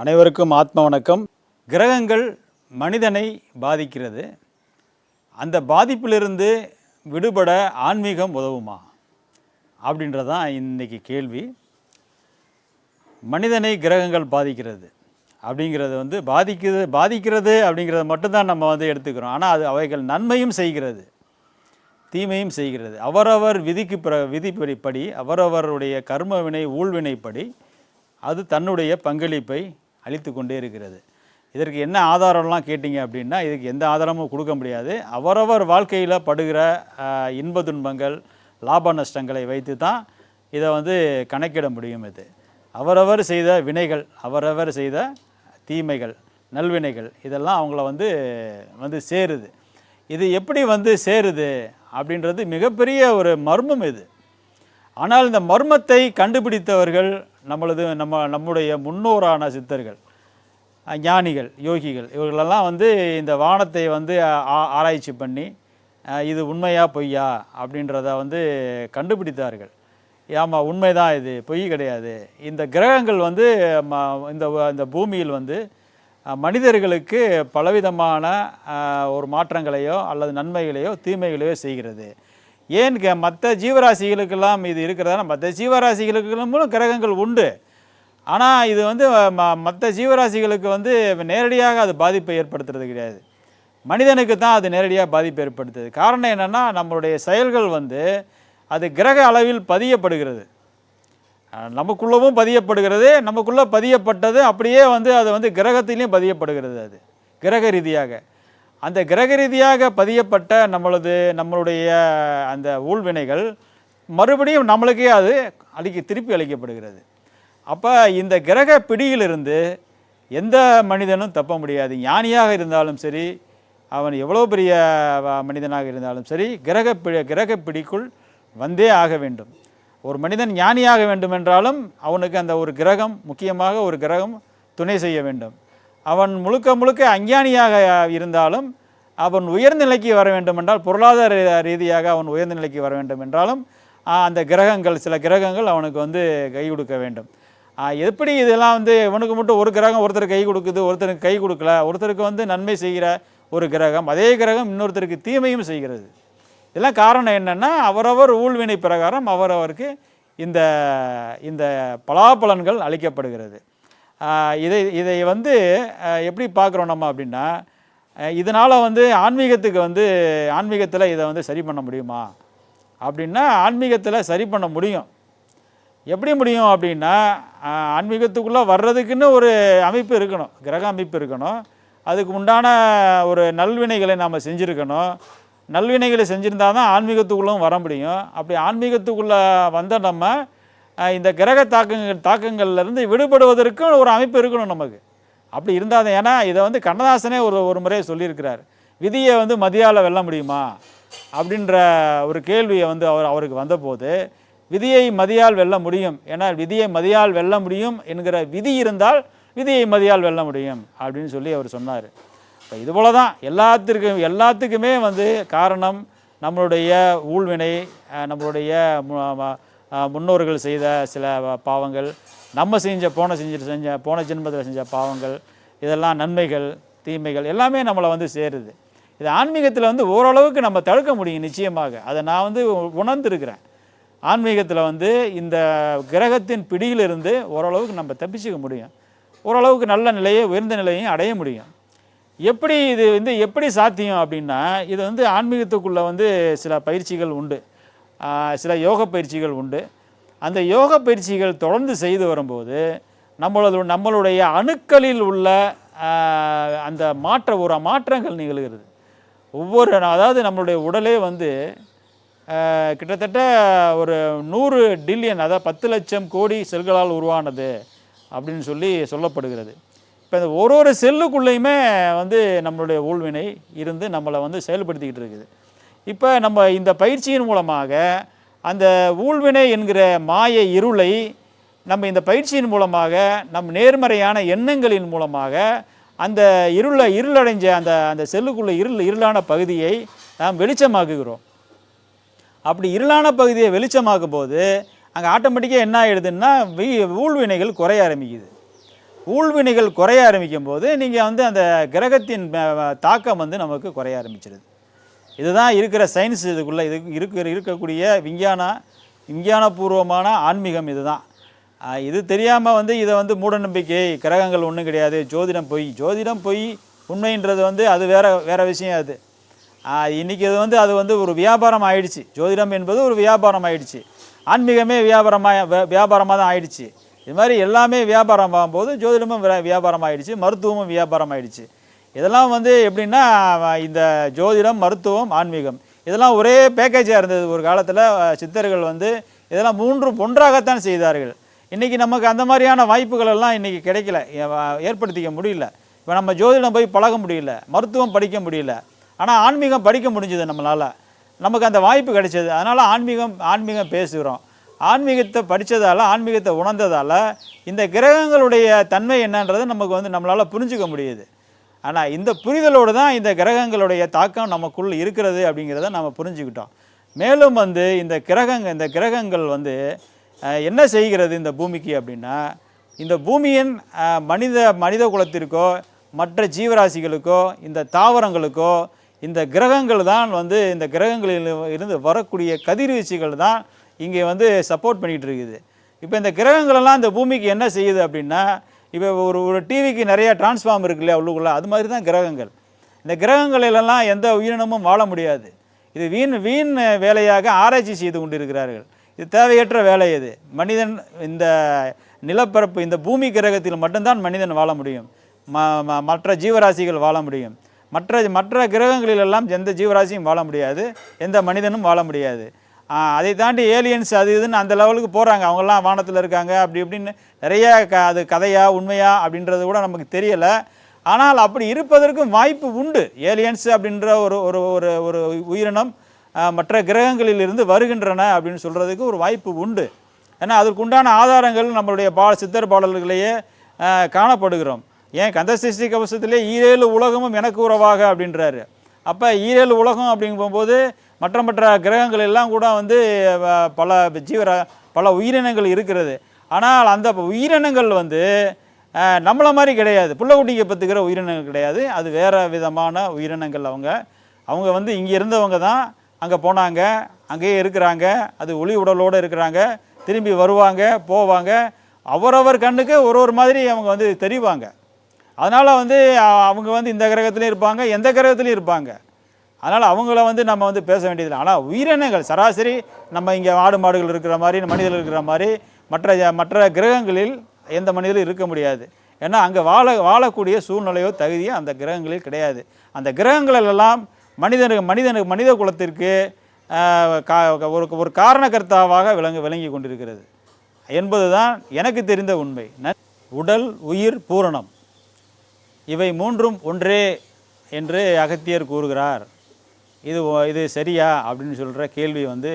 அனைவருக்கும் ஆத்ம வணக்கம். கிரகங்கள் மனிதனை பாதிக்கிறது. அந்த பாதிப்பிலிருந்து விடுபட ஆன்மீகம் உதவுமா? அப்படின்றதான் இன்றைக்கி கேள்வி. மனிதனை கிரகங்கள் பாதிக்கிறது. அப்படிங்கிறது வந்து பாதிக்குது பாதிக்கிறது அப்படிங்கிறத மட்டும்தான் நம்ம வந்து எடுத்துக்கிறோம். ஆனால் அது அவைகள் நன்மையும் செய்கிறது. தீமையும் செய்கிறது. அவரவர் விதிக்கு பிற விதிப்படி அவரவருடைய கர்ம வினை ஊழ்வினைப்படி அது தன்னுடைய பங்களிப்பை அழித்து கொண்டே இருக்கிறது. இதற்கு என்ன ஆதாரம்லாம் கேட்டிங்க அப்படின்னா இதுக்கு எந்த ஆதாரமும் கொடுக்க முடியாது. அவரவர் வாழ்க்கையில் படுகிற இன்ப துன்பங்கள் லாப நஷ்டங்களை வைத்து தான் இதை வந்து கணக்கிட முடியும் இது. அவரவர் செய்த வினைகள் அவரவர் செய்த தீமைகள் நல்வினைகள் இதெல்லாம் அவங்கள வந்து வந்து சேருது. இது எப்படி வந்து சேருது அப்படின்றது மிகப்பெரிய ஒரு மர்மம் இது. ஆனால் இந்த மர்மத்தை கண்டுபிடித்தவர்கள் நம்மளது நம்ம நம்முடைய முன்னோரான சித்தர்கள் ஞானிகள் யோகிகள் இவர்களெல்லாம் வந்து இந்த வானத்தை வந்து ஆ- ஆராய்ச்சி பண்ணி இது உண்மையா பொய்யா அப்படின்றத வந்து கண்டுபிடித்தார்கள். ஆமாம் உண்மைதான் இது பொய் கிடையாது. இந்த கிரகங்கள் வந்து ம- இந்த இந்த பூமியில் வந்து மனிதர்களுக்கு பலவிதமான ஒரு மாற்றங்களையோ அல்லது நன்மைகளையோ தீமைகளையோ செய்கிறது. ஏன் மற்ற ஜீவராசிகளுக்கெல்லாம் இது இருக்கிறதா மற்ற ஜீவராசிகளுக்கெல்லாம் கிரகங்கள் உண்டு. ஆனால் இது வந்து ம மற்ற ஜீவராசிகளுக்கு வந்து நேரடியாக அது பாதிப்பை ஏற்படுத்துறது கிடையாது. மனிதனுக்கு தான் அது நேரடியாக பாதிப்பு ஏற்படுத்துது. காரணம் என்னென்னா நம்மளுடைய செயல்கள் வந்து அது கிரக அளவில் பதியப்படுகிறது. நமக்குள்ளவும் பதியப்படுகிறது நமக்குள்ளே பதியப்பட்டது அப்படியே வந்து அது வந்து கிரகத்திலையும் பதியப்படுகிறது அது கிரக ரீதியாக. அந்த கிரக ரீதியாக பதியப்பட்ட நம்மளது நம்மளுடைய அந்த ஊழ்வினைகள் மறுபடியும் நம்மளுக்கே அது அளிக்க திருப்பி அளிக்கப்படுகிறது அப்போ இந்த கிரக பிடியிலிருந்து எந்த மனிதனும் தப்ப முடியாது. ஞானியாக இருந்தாலும் சரி அவன் எவ்வளோ பெரிய மனிதனாக இருந்தாலும் சரி கிரக பி கிரக பிடிக்குள் வந்தே ஆக வேண்டும். ஒரு மனிதன் ஞானியாக வேண்டுமென்றாலும் அவனுக்கு அந்த ஒரு கிரகம் முக்கியமாக ஒரு கிரகம் துணை செய்ய வேண்டும். அவன் முழுக்க முழுக்க அஞ்ஞானியாக இருந்தாலும் அவன் உயர்நிலைக்கு வர வேண்டுமென்றால் பொருளாதார ரீதியாக அவன் உயர்ந்த நிலைக்கு வர வேண்டும் என்றாலும் அந்த கிரகங்கள் சில கிரகங்கள் அவனுக்கு வந்து கை கொடுக்க வேண்டும். எப்படி இதெல்லாம் வந்து இவனுக்கு மட்டும் ஒரு கிரகம் ஒருத்தருக்கு கை கொடுக்குது ஒருத்தருக்கு கை கொடுக்கல ஒருத்தருக்கு வந்து நன்மை செய்கிற ஒரு கிரகம் அதே கிரகம் இன்னொருத்தருக்கு தீமையும் செய்கிறது. இதெல்லாம் காரணம் என்னென்னா அவரவர் ஊழ்வினை பிரகாரம் அவரவருக்கு இந்த இந்த பலாபலன்கள் அளிக்கப்படுகிறது. இதை இதை வந்து எப்படி பார்க்குறோம் நம்ம அப்படின்னா இதனால் வந்து ஆன்மீகத்துக்கு வந்து ஆன்மீகத்தில் இதை வந்து சரி பண்ண முடியுமா? அப்படின்னா ஆன்மீகத்தில் சரி பண்ண முடியும். எப்படி முடியும் அப்படின்னா ஆன்மீகத்துக்குள்ளே வர்றதுக்குன்னு ஒரு அமைப்பு இருக்கணும் கிரக அமைப்பு இருக்கணும். அதுக்கு உண்டான ஒரு நல்வினைகளை நாம் செஞ்சுருக்கணும். நல்வினைகளை செஞ்சுருந்தா தான் ஆன்மீகத்துக்குள்ளும் வர முடியும். அப்படி ஆன்மீகத்துக்குள்ளே வந்த நம்ம இந்த கிரக தாக்கங்கள் தாக்கங்கள்லேருந்து விடுபடுவதற்கும் ஒரு அமைப்பு இருக்கணும் நமக்கு. அப்படி இருந்தால் தான் ஏன்னா இதை வந்து கண்ணதாசனே ஒரு ஒரு முறை சொல்லியிருக்கிறார். விதியை வந்து மதியால் வெல்ல முடியுமா? அப்படின்ற ஒரு கேள்வியை வந்து அவர் அவருக்கு வந்தபோது விதியை மதியால் வெல்ல முடியும். ஏன்னா விதியை மதியால் வெல்ல முடியும் என்கிற விதி இருந்தால் விதியை மதியால் வெல்ல முடியும் அப்படின்னு சொல்லி அவர் சொன்னார். இப்போ இது போல தான் எல்லாத்திற்கும் எல்லாத்துக்குமே வந்து காரணம் நம்மளுடைய ஊழ்வினை நம்மளுடைய முன்னோர்கள் செய்த சில பாவங்கள் நம்ம செஞ்ச போன செஞ்சு செஞ்ச போன ஜென்மத்தில் செஞ்ச பாவங்கள் இதெல்லாம் நன்மைகள் தீமைகள் எல்லாமே நம்மளை வந்து சேருது. இது ஆன்மீகத்தில் வந்து ஓரளவுக்கு நம்ம தடுக்க முடியும் நிச்சயமாக. அதை நான் வந்து உணர்ந்திருக்கிறேன். ஆன்மீகத்தில் வந்து இந்த கிரகத்தின் பிடியிலிருந்து ஓரளவுக்கு நம்ம தப்பிச்சுக்க முடியும். ஓரளவுக்கு நல்ல நிலையை உயர்ந்த நிலையும் அடைய முடியும். எப்படி இது வந்து எப்படி சாத்தியம் அப்படின்னா இது வந்து ஆன்மீகத்துக்குள்ளே வந்து சில பயிற்சிகள் உண்டு. சில யோக பயிற்சிகள் உண்டு. அந்த யோக பயிற்சிகள் தொடர்ந்து செய்து வரும்போது நம்மளது நம்மளுடைய அணுக்களில் உள்ள அந்த மாற்ற ஒரு மாற்றங்கள் நிகழ்கிறது. ஒவ்வொரு அதாவது நம்மளுடைய உடலே வந்து கிட்டத்தட்ட ஒரு நூறு டில்லியன் அதாவது பத்து லட்சம் கோடி செல்களால் உருவானது அப்படின்னு சொல்லி சொல்லப்படுகிறது. இப்போ இந்த ஒரு ஒரு செல்லுக்குள்ளேயுமே வந்து நம்மளுடைய ஊழ்வினை இருந்து நம்மளை வந்து செயல்படுத்திக்கிட்டு இருக்குது. இப்போ நம்ம இந்த பயிற்சியின் மூலமாக அந்த ஊழ்வினை என்கிற மாய இருளை நம்ம இந்த பயிற்சியின் மூலமாக நம் நேர்மறையான எண்ணங்களின் மூலமாக அந்த இருளை இருளடைஞ்ச அந்த அந்த செல்லுக்குள்ள இருள் இருளான பகுதியை நாம் வெளிச்சமாக்குகிறோம். அப்படி இருளான பகுதியை வெளிச்சமாக்கும் போது அங்கே ஆட்டோமேட்டிக்காக என்ன ஆகிடுதுன்னா ஊழ்வினைகள் குறைய ஆரம்பிக்குது. ஊழ்வினைகள் குறைய ஆரம்பிக்கும் போது நீங்கள் வந்து அந்த கிரகத்தின் தாக்கம் வந்து நமக்கு குறைய ஆரம்பிச்சிருது. இதுதான் இருக்கிற சயின்ஸ் இதுக்குள்ளே இது இருக்கிற இருக்கக்கூடிய விஞ்ஞான விஞ்ஞானபூர்வமான ஆன்மீகம் இதுதான். இது தெரியாமல் வந்து இதை வந்து மூடநம்பிக்கை கிரகங்கள் ஒன்றும் கிடையாது. ஜோதிடம் பொய். ஜோதிடம் பொய் உண்மைன்றது வந்து அது வேற வேற விஷயம் அது. இன்றைக்கி இன்னைக்கு இது வந்து அது வந்து ஒரு வியாபாரம் ஆயிடுச்சு. ஜோதிடம் என்பது ஒரு வியாபாரம் ஆயிடுச்சு. ஆன்மீகமே வியாபாரமாக வியாபாரமாக தான் ஆயிடுச்சு. இது மாதிரி எல்லாமே வியாபாரம் ஆகும்போது ஜோதிடமும் வியா- வியாபாரம் ஆயிடுச்சு. மருத்துவமும் வியாபாரம் ஆயிடுச்சு. இதெல்லாம் வந்து எப்படின்னா இந்த ஜோதிடம் மருத்துவம் ஆன்மீகம். இதெல்லாம் ஒரே பேக்கேஜாக இருந்தது ஒரு காலத்தில். சித்தர்கள் வந்து இதெல்லாம் மூன்று ஒன்றாகத்தான் செய்தார்கள். இன்றைக்கி நமக்கு அந்த மாதிரியான வாய்ப்புகள் எல்லாம் இன்றைக்கி கிடைக்கல. ஏ- ஏற்படுத்திக்க முடியல. இப்போ நம்ம ஜோதிடம் போய் பழக முடியல. மருத்துவம் படிக்க முடியல. ஆனால் ஆன்மீகம் படிக்க முடிஞ்சது நம்மளால். நமக்கு அந்த வாய்ப்பு கிடைச்சது. அதனால் ஆன்மீகம் ஆன்மீகம் பேசுகிறோம். ஆன்மீகத்தை படித்ததால் ஆன்மீகத்தை உணர்ந்ததால் இந்த கிரகங்களுடைய தன்மை என்னன்றது நமக்கு வந்து நம்மளால் புரிஞ்சுக்க முடியுது. ஆனால் இந்த புரிதலோடு தான் இந்த கிரகங்களுடைய தாக்கம் நமக்குள் இருக்கிறது அப்படிங்கிறத நம்ம புரிஞ்சுக்கிட்டோம். மேலும் வந்து இந்த கிரகங்க இந்த கிரகங்கள் வந்து என்ன செய்கிறது இந்த பூமிக்கு அப்படின்னா இந்த பூமியின் மனித மனித குலத்திற்கோ மற்ற ஜீவராசிகளுக்கோ இந்த தாவரங்களுக்கோ இந்த கிரகங்கள் தான் வந்து இந்த கிரகங்களில் இருந்து வரக்கூடிய கதிர்வீச்சுகள் தான் இங்கே வந்து சப்போர்ட் பண்ணிகிட்டு இருக்குது. இப்போ இந்த கிரகங்களெல்லாம் இந்த பூமிக்கு என்ன செய்யுது அப்படின்னா இப்போ ஒரு ஒரு டிவிக்கு நிறைய டிரான்ஸ்ஃபார்ம் இருக்கு இல்லையா உள்ளுக்குள்ளே? அது மாதிரி தான் கிரகங்கள். இந்த கிரகங்களிலெல்லாம் எந்த உயிரினமும் வாழ முடியாது. இது வீண் வீண் வேலையாக ஆராய்ச்சி செய்து கொண்டிருக்கிறார்கள். இது தேவையற்ற வேலை இது. மனிதன் இந்த நிலப்பரப்பு இந்த பூமி கிரகத்தில் மட்டும்தான் மனிதன் வாழ முடியும். ம மற்ற ஜீவராசிகள் வாழ முடியும். மற்ற மற்ற கிரகங்களிலெல்லாம் எந்த ஜீவராசியும் வாழ முடியாது. எந்த மனிதனும் வாழ முடியாது. அதை தாண்டி ஏலியன்ஸ் அது இதுன்னு அந்த லெவலுக்கு போகிறாங்க அவங்கெல்லாம் வானத்தில் இருக்காங்க. அப்படி இப்படின்னு நிறைய க அது கதையா உண்மையா அப்படின்றது கூட நமக்கு தெரியலை. ஆனால் அப்படி இருப்பதற்கும் வாய்ப்பு உண்டு. ஏலியன்ஸ் அப்படின்ற ஒரு ஒரு ஒரு ஒரு உயிரினம் மற்ற கிரகங்களில் இருந்து வருகின்றன அப்படின்னு சொல்கிறதுக்கு ஒரு வாய்ப்பு உண்டு. ஏன்னா அதற்குண்டான ஆதாரங்கள் நம்மளுடைய பா சித்தர் பாடல்களையே காணப்படுகிறோம். ஏன் கந்தசிஷ்டி கவசத்திலே ஈரேழு உலகமும் எனக்கு உறவாக அப்படின்றாரு. அப்போ ஈரேழு உலகம் அப்படிங்கும்போது மற்ற மற்ற கிரகங்கள் எல்லாம் கூட வந்து பல ஜீவர பல உயிரினங்கள் இருக்கிறது. ஆனால் அந்த உயிரினங்கள் வந்து நம்மளை மாதிரி கிடையாது. புள்ளக்குட்டிக்கு பத்துக்கிற உயிரினங்கள் கிடையாது. அது வேறு விதமான உயிரினங்கள் அவங்க. அவங்க வந்து இங்கே இருந்தவங்க தான். அங்கே போனாங்க. அங்கேயே இருக்கிறாங்க. அது ஒளி உடலோடு இருக்கிறாங்க. திரும்பி வருவாங்க போவாங்க. அவரவர் கண்ணுக்கு ஒரு ஒரு மாதிரி அவங்க வந்து தெரிவாங்க. அதனால் வந்து அவங்க வந்து இந்த கிரகத்துலேயும் இருப்பாங்க எந்த கிரகத்துலேயும் இருப்பாங்க. அதனால் அவங்கள வந்து நம்ம வந்து பேச வேண்டியதில்லை. ஆனால் உயிரினங்கள் சராசரி நம்ம இங்கே ஆடு மாடுகள் இருக்கிற மாதிரி மனிதர்கள் இருக்கிற மாதிரி மற்ற மற்ற கிரகங்களில் எந்த மனிதரும் இருக்க முடியாது. ஏன்னா அங்கே வாழ வாழக்கூடிய சூழ்நிலையோ தகுதியோ அந்த கிரகங்களில் கிடையாது. அந்த கிரகங்களெல்லாம் மனிதனுக்கு மனிதனுக்கு மனித குலத்திற்கு கா- ஒரு ஒரு காரணகர்த்தாவாக விளங்க விளங்கி கொண்டிருக்கிறது. என்பதுதான் எனக்கு தெரிந்த உண்மை. உடல் உயிர் பூரணம். இவை மூன்றும் ஒன்றே என்று அகத்தியர் கூறுகிறார். இது இது சரியா அப்படின்னு சொல்கிற கேள்வி வந்து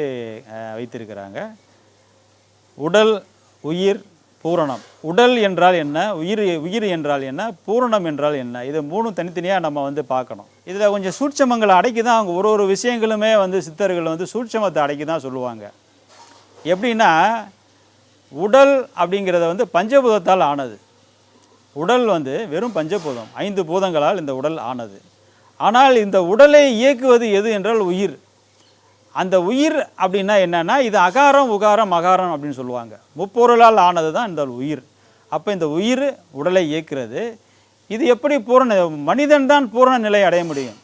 வைத்திருக்கிறாங்க. உடல் உயிர் பூரணம். உடல் என்றால் என்ன? உயிர் உயிர் என்றால் என்ன? பூரணம் என்றால் என்ன? இது மூணும் தனித்தனியாக நம்ம வந்து பார்க்கணும். இதில் கொஞ்சம் சூட்சமங்களை அடக்கி தான் அவங்க ஒரு ஒரு விஷயங்களுமே வந்து சித்தர்கள் வந்து சூட்சமத்தை அடக்கி தான் சொல்லுவாங்க. எப்படின்னா உடல் அப்படிங்கிறத வந்து பஞ்சபூதத்தால் ஆனது. உடல் வந்து வெறும் பஞ்சபூதம். ஐந்து பூதங்களால் இந்த உடல் ஆனது. ஆனால் இந்த உடலை இயக்குவது எது என்றால் உயிர். அந்த உயிர் அப்படின்னா என்னென்னா இது அகாரம் உகாரம் அகாரம் அப்படின்னு சொல்லுவாங்க. முப்பொருளால் ஆனது தான் இந்த உயிர். அப்போ இந்த உயிர் உடலை இயக்கிறது. இது எப்படி பூரண மனிதன் தான் பூரண நிலை அடைய முடியும்?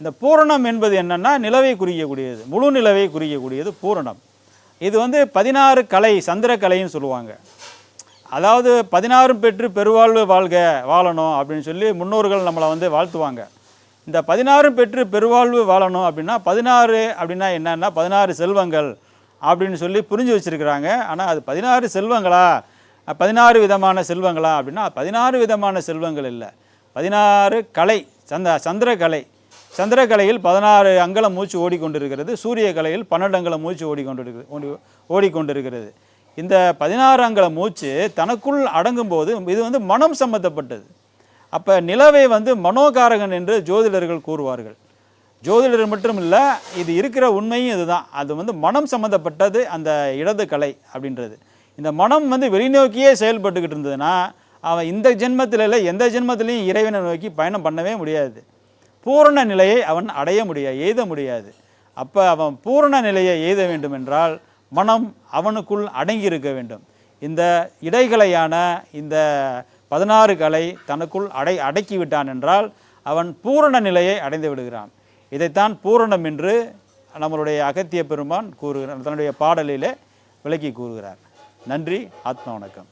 இந்த பூரணம் என்பது என்னென்னா நிலவை குறிக்கக்கூடியது. முழு நிலவை குறிக்கக்கூடியது பூரணம். இது வந்து பதினாறு கலை சந்திர கலைன்னு சொல்லுவாங்க. அதாவது பதினாறும் பெற்று பெருவாழ்வு வாழ்க வாழணும் அப்படின்னு சொல்லி முன்னோர்கள் நம்மளை வந்து வாழ்த்துவாங்க. இந்த பதினாறும் பெற்று பெருவாழ்வு வாழணும் அப்படின்னா பதினாறு அப்படின்னா என்னன்னா பதினாறு செல்வங்கள் அப்படின்னு சொல்லி புரிஞ்சு வச்சிருக்கிறாங்க. ஆனால் அது பதினாறு செல்வங்களா? பதினாறு விதமான செல்வங்களா அப்படின்னா பதினாறு விதமான செல்வங்கள் இல்லை. பதினாறு கலை சந்த சந்திர கலை பதினாறு அங்கலம் மூச்சு ஓடிக்கொண்டிருக்கிறது. சூரிய கலையில் பன்னெண்டு அங்கலம் மூச்சு ஓடிக்கொண்டிருக்கிறது ஓடி ஓடிக்கொண்டிருக்கிறது. இந்த பதினாறு அங்கல மூச்சு தனக்குள் அடங்கும்போது இது வந்து மனம் சம்மந்தப்பட்டது அப்போ நிலவை வந்து மனோகாரகன் என்று ஜோதிடர்கள் கூறுவார்கள். ஜோதிடர் மட்டும் இல்லை இது இருக்கிற உண்மையும் இதுதான். அது வந்து மனம் சம்மந்தப்பட்டது அந்த இடது கலை அப்படின்றது. இந்த மனம் வந்து வெளிநோக்கியே செயல்பட்டுக்கிட்டு இருந்ததுன்னா அவன் இந்த ஜென்மத்தில் இல்லை எந்த ஜென்மத்திலையும் இறைவனை நோக்கி பயணம் பண்ணவே முடியாது. பூரண நிலையை அவன் அடைய முடியாது எய்த முடியாது. அப்போ அவன் பூரண நிலையை எய்த வேண்டும் என்றால் மனம் அவனுக்குள் அடங்கி இருக்க வேண்டும். இந்த இடைகளையான இந்த பதினாறு கலை தனக்குள் அடை அடக்கி விட்டான் என்றால் அவன் பூரண நிலையை அடைந்து விடுகிறான். இதைத்தான் பூரணம் என்று நம்மளுடைய அகத்திய பெருமான் கூறுகிறார் தன்னுடைய பாடலிலே விளக்கி கூறுகிறார். நன்றி ஆத்ம வணக்கம்.